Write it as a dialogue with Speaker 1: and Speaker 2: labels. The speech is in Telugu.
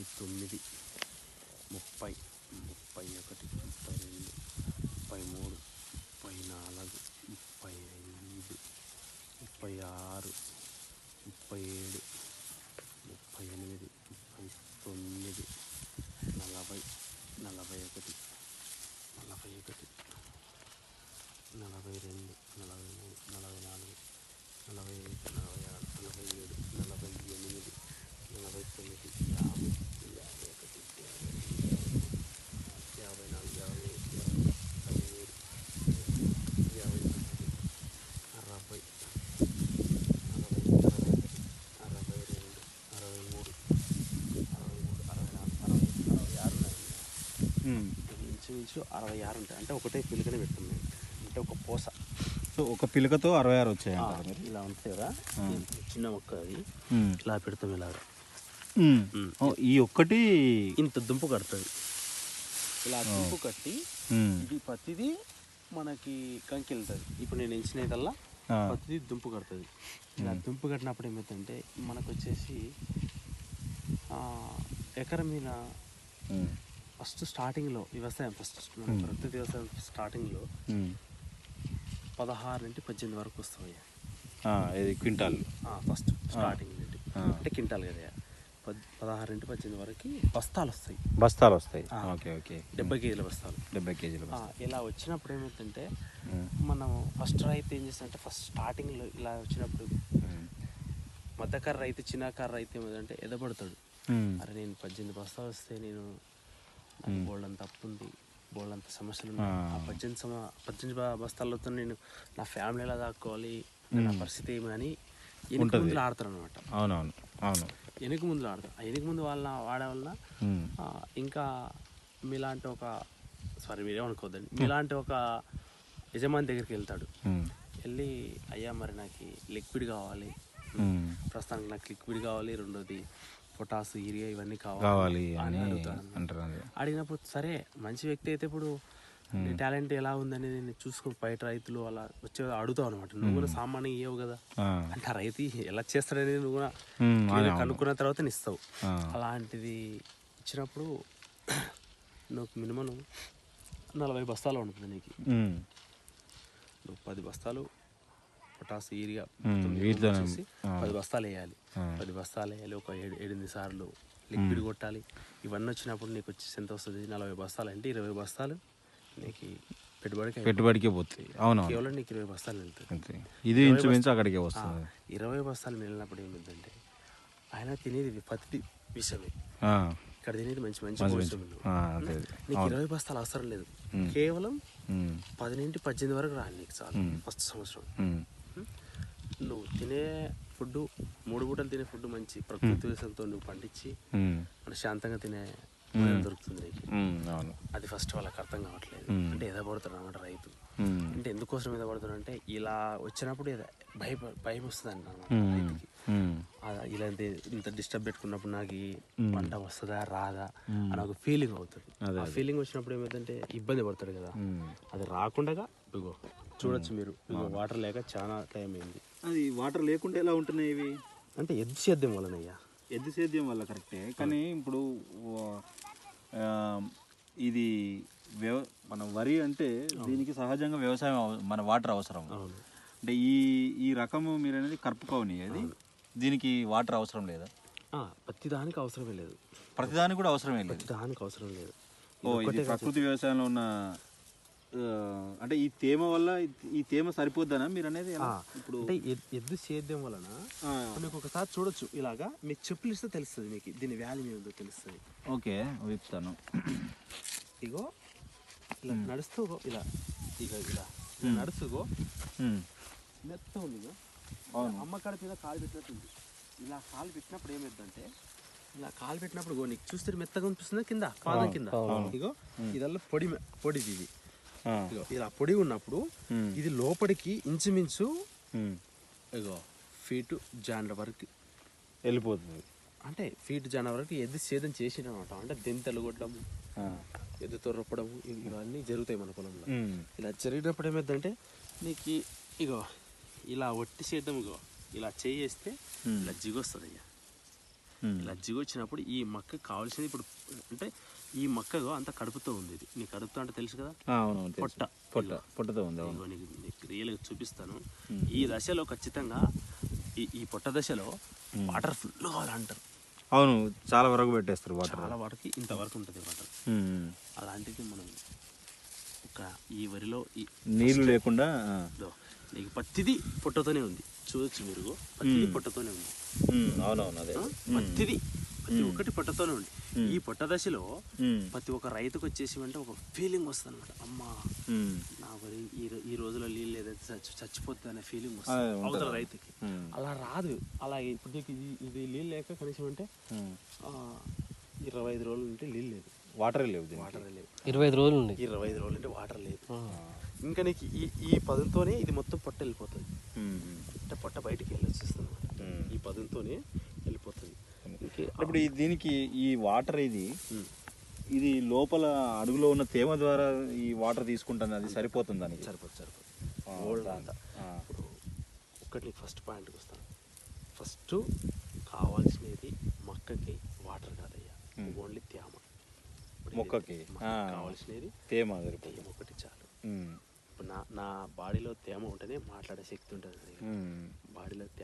Speaker 1: ఇరవై తొమ్మిది ముప్పై ముప్పై ఒకటి ముప్పై రెండు ముప్పై మూడు ముప్పై నాలుగు ముప్పై ఐదు ముప్పై ఆరు ముప్పై ఏడు ముప్పై ఎనిమిది ముప్పై తొమ్మిది నలభై నలభై ఒకటి నలభై ఒకటి నలభై రెండు నలభై మూడు నలభై నాలుగు నలభై ఐదు నలభై ఆరు నలభై ఏడు నలభై ఎనిమిది నలభై తొమ్మిది యాభై యాభై ఒకటి యాభై యాభై నాలుగు యాభై ఐదు యాభై ఏడు యాభై ఎనిమిది అరవై అరవై అరవై అరవై రెండు అరవై మూడు అరవై మూడు అరవై నాలుగు అరవై అరవై ఆరు ఉన్నాయి. ఇవి ఇంచుమించు అరవై ఆరు ఉంటాయి. అంటే ఒకటే పిలుకనే పెడుతుంది అంటే ఒక పూస.
Speaker 2: సో ఒక పిలకతో అరవై ఆరు మీరు?
Speaker 1: ఇలా ఉంటుంది కదా. చిన్న మొక్క అది. ఇలా పెడతాం.
Speaker 2: ఓ, ఈ ఒక్కటి
Speaker 1: ఇంత దుంపు కడుతుంది. ఇలా దుంపు కట్టి. ఇది పత్తిది మనకి కంకి వెళ్తుంది. ఇప్పుడు నేను ఎంచినదల్లా. పత్తిది దుంపు కడుతుంది. ఇలా దుంపు కట్టినప్పుడు ఏమవుతుందంటే మనకు వచ్చేసి ఎకరం మీద. ఫస్ట్ స్టార్టింగ్లో వ్యవసాయం ఫస్ట్ మన ప్రకృతి వ్యవసాయం స్టార్టింగ్లో. పదహారు నుండి పద్దెనిమిది వరకు వస్తాయి
Speaker 2: ఇది క్వింటాల్.
Speaker 1: ఫస్ట్ స్టార్టింగ్ నుండి. అంటే క్వింటాల్ కదా పద్ పదహారు నుండి పద్దెనిమిది వరకు బస్తాలు వస్తాయి.
Speaker 2: బస్తాలు వస్తాయి. Okay okay.
Speaker 1: డెబ్బై కేజీల బస్తాలు.
Speaker 2: డెబ్బై కేజీల
Speaker 1: ఇలా వచ్చినప్పుడు ఏమవుతుందంటే. మనం ఫస్ట్ రైతు ఏం చేస్తాడంటే ఫస్ట్ స్టార్టింగ్లో ఇలా వచ్చినప్పుడు. మధ్యకార రైతు చిన్నకార రైతు ఏమిటంటే ఎదపడతాడు
Speaker 2: మ్మ్.
Speaker 1: అరే నేను పద్దెనిమిది బస్తాలు వస్తే నేను బోల్డ్ అంత అప్పు ఉంది బోల్డ్ అంత సమస్యలు ఉన్నాయి
Speaker 2: ఆ.
Speaker 1: పద్దెనిమిది సమ పద్దెనిమిది బస్తాలతో నేను నా ఫ్యామిలీ ఎలా దాక్కోవాలి నా పరిస్థితి ఏమి అని ఎనుక
Speaker 2: ఉంటది.
Speaker 1: ముందులు ఆడతారు అనమాట
Speaker 2: అవునవును అవును
Speaker 1: వెనుక ముందులు ఆడతారు ఆ వెనుక ముందు వాళ్ళ వాడే. ఆ, ఇంకా మీలాంటి ఒక సారీ మీరేమనుకోవద్దండి మీలాంటి ఒక యజమాని దగ్గరికి వెళ్తాడు. వెళ్ళి అయ్యా మరి నాకు లిక్విడ్ కావాలి. ప్రస్తుతానికి నాకు లిక్విడ్ కావాలి రెండోది పొటాసు యూరియా ఇవన్నీ కావాలి అని. అడిగినప్పుడు సరే మంచి వ్యక్తి అయితే ఇప్పుడు నీ టాలెంట్ ఎలా ఉందనేది నేను చూసుకో బయట రైతులు అలా వచ్చే అడుగుతావు అనమాట నువ్వు కూడా సామాన్యంగా ఇవ్వవు కదా. అంటే ఆ రైతు ఎలా చేస్తాడనేది నువ్వు కూడా కనుక్కున్న తర్వాత ఇస్తావు. అలాంటిది ఇచ్చినప్పుడు నువ్వు మినిమం నలభై బస్తాలు ఉంటుంది నీకు. నువ్వు పది బస్తాలు పొటాస్
Speaker 2: ఆ.
Speaker 1: పది బస్తాలు వేయాలి. పది బస్తాలు వేయాలి ఒక ఏడు ఎనిమిది సార్లు లిక్విడ్ కొట్టాలి ఇవన్నీ వచ్చినప్పుడు నీకు వచ్చేసి ఎంత వస్తుంది నలభై బస్తాలు అంటే ఇరవై బస్తాలు నీకు పెట్టుబడికి.
Speaker 2: పెట్టుబడికే పోతాయి అవునవును
Speaker 1: కేవలం నీకు ఇరవై బస్తాలు వెళ్తుంది
Speaker 2: అంతే ఇది ఇంచుమించు అక్కడికే వస్తుంది
Speaker 1: ఇరవై బస్తాలు మిగిలినప్పుడు ఏమిటంటే ఆయన తినేది పత్తి విషమే. ఇక్కడ తినేది మంచి మంచి పోషకాలు. నీకు ఇరవై బస్తాలు అవసరం లేదు. కేవలం
Speaker 2: మ్మ్.
Speaker 1: పది నుండి పద్దెనిమిది వరకు రాలి నీకు చాలు. ఫస్ట్ సంవత్సరం. నువ్వు తినే ఫుడ్ మూడు పూటలు తినే ఫుడ్ మంచి ప్రకృతి వ్యవసాయంతో నువ్వు పండించి. మన శాంతంగా తినే దొరుకుతుంది.
Speaker 2: అవును.
Speaker 1: అది ఫస్ట్ వాళ్ళకి అర్థం కావట్లేదు. అంటే ఎదపడుతాడు అన్నమాట రైతు. అంటే ఎందుకోసం ఎదపడుతాడు అంటే ఇలా వచ్చినప్పుడు ఏదో భయ భయం వస్తుంది అన్నమాట. రైతుకి.
Speaker 2: మ్మ్.
Speaker 1: ఆ ఇలా ఇంత డిస్టర్బ్ పెట్టుకున్నప్పుడు నాకు పంట వస్తుందా రాదా అని ఒక ఫీలింగ్ అవుతుంది. ఆ ఫీలింగ్ వచ్చినప్పుడు ఏమైందంటే ఇబ్బంది పడతాడు కదా. అది రాకుండా ఇగో చూడొచ్చు మీరు. ఇగో వాటర్ లేక చాలా టైం అయింది.
Speaker 2: అది వాటర్ లేకుండా ఎలా ఉంటున్నాయి ఇవి?
Speaker 1: అంటే ఎద్దు సేద్యం వలనయ్యా
Speaker 2: ఎద్దు సేద్యం వల్ల కరెక్టే. కానీ ఇప్పుడు ఇది వ్యవ మన వరి అంటే దీనికి సహజంగా వ్యవసాయం మన వాటర్ అవసరం. అంటే ఈ ఈ రకము మీరు అనేది కర్పుకోని అది. దీనికి వాటర్ అవసరం లేదా?
Speaker 1: ఆ, ప్రతి దానికి అవసరమే లేదు.
Speaker 2: ప్రతిదానికి కూడా అవసరమే లేదు.
Speaker 1: దానికి అవసరం లేదు.
Speaker 2: ఓ ఇది ప్రకృతి వ్యవసాయంలో ఉన్న అంటే ఈ తేమ వల్ల ఈ- తేమ సరిపోద్దనా? మీరు అనేది ఇప్పుడు
Speaker 1: అంటే ఎద్- ఎద్దు సేద్యం వలన మీకు ఒకసారి చూడొచ్చు. ఇలాగా మీకు చెప్పులు ఇస్తే తెలుస్తుంది మీకు. దీని వాల్యూ ఏమిటో తెలుస్తుంది.
Speaker 2: ఓకే విప్తాను.
Speaker 1: ఇగో ఇలా నడుస్తూ ఇలా ఇగో ఇలా నడుస్తూగో మెత్త ఉంది. అమ్మ కాడ మీద కాలు పెట్టినట్టుంది. ఇలా కాలు పెట్టినప్పుడు ఏమైందంటే ఇలా కాలు పెట్టినప్పుడు ఇగో నీకు చూస్తే మెత్తగా అనిపిస్తుంది కింద? పాదం కింద? ఇగో ఇదల్లా పొడి పొడిది ఇది. ఇలా పొడి ఉన్నప్పుడు ఇది లోపలికి ఇంచుమించు ఇగో ఫీటు జాండ్ర వరకు
Speaker 2: వెళ్ళిపోతుంది.
Speaker 1: అంటే ఫీట్ జాన వరకు ఎద్దు సేదం చేసినమాట. అంటే దెంతలు కొట్టడం రొప్పడం ఇవి- ఇవన్నీ జరుగుతాయి మన పొలంలో. ఇలా జరిగినప్పుడు ఏమైందంటే నీకు ఇగో ఇలా ఒట్టి సేద్యం ఇగో ఇలా చేయేస్తే
Speaker 2: ఉమ్.
Speaker 1: ఇలా జిగొస్తుంది అయ్యా. ఇలా జిగొచ్చినప్పుడు ఈ మొక్కకి కావాల్సింది ఇప్పుడు అంటే ఈ మొక్కగా అంత కడుపుతో ఉంది ఇది. నీ కడుపుతో అంటే తెలుసు కదా?
Speaker 2: అవునవును.
Speaker 1: పొట్ట.
Speaker 2: పొట్ట. పొట్టతో ఉంది అవును.
Speaker 1: ఇదిగో నీకు నీకు రియల్గా చూపిస్తాను. ఈ దశలో ఖచ్చితంగా ఈ ఈ పొట్ట దశలో వాటర్ ఫుల్ కావాలంటారు
Speaker 2: అవును చాలా వరకు పెట్టేస్తారు వాటర్.
Speaker 1: చాలా వాటర్కి ఇంతవరకు ఉంటుంది వాటర్. అలాంటిది మనం ఒక ఈ వరిలో ఈ
Speaker 2: నీళ్ళు లేకుండా
Speaker 1: నీకు పత్తిది పొట్టతోనే ఉంది. చూడొచ్చు మీరు. పత్తిది పొట్టతోనే ఉంది.
Speaker 2: అవునవును అదే?
Speaker 1: పత్తిది. ప్రతి ఒక్కటి పొట్టతోనే ఉంది. ఈ పొట్ట దశలో
Speaker 2: ఉమ్,
Speaker 1: ప్రతి ఒక్క రైతుకు వచ్చేసి అంటే ఒక ఫీలింగ్ వస్తుంది అనమాట అమ్మా
Speaker 2: ఉమ్,
Speaker 1: నా వరి ఈ ఈ రోజులో నీళ్ళు ఏదైతే చచ్చి చచ్చిపోతుంది అనే ఫీలింగ్ వస్తుంది. అవతల రైతుకి. అలా రాదు. అలా ఇప్పుడు నీకు ఇది ఇది నీళ్ళు లేక కనీసం అంటే ఇరవై ఐదు రోజులు ఉంటే నీళ్ళు లేదు
Speaker 2: వాటరే లేవు.
Speaker 1: వాటర్ లేవు.
Speaker 3: ఇరవై ఐదు రోజులు ఉంది
Speaker 1: ఇరవై ఐదు రోజులు అంటే వాటర్ లేదు. ఇంకా నీకు ఈ ఈ పదంతోనే ఇది మొత్తం పొట్ట వెళ్ళిపోతుంది. అంటే పొట్ట బయటికి వెళ్ళి వచ్చేస్తుంది. ఈ పదంతోనే వెళ్ళిపోతుంది.
Speaker 2: ఇప్పుడు దీనికి ఈ వాటర్ ఇది. ఇది లోపల అడుగులో ఉన్న తేమ ద్వారా ఈ వాటర్ తీసుకుంటుంది అది సరిపోతుంది దానికి
Speaker 1: సరిపోతుంది సరిపోతుంది ఓల్డ్. ఇప్పుడు ఒక్కటి ఫస్ట్ పాయింట్కి వస్తాను. ఫస్ట్ కావాల్సినది మొక్కకి వాటర్ కాదయ్యా. ఓన్లీ తేమ.
Speaker 2: మొక్కకి.
Speaker 1: కావాల్సినది
Speaker 2: తేమ
Speaker 1: తేమ ఒకటి చాలు. నా నా బాడీలో తేమ ఉంటేనే మాట్లాడే శక్తి ఉంటుంది. బాడీలో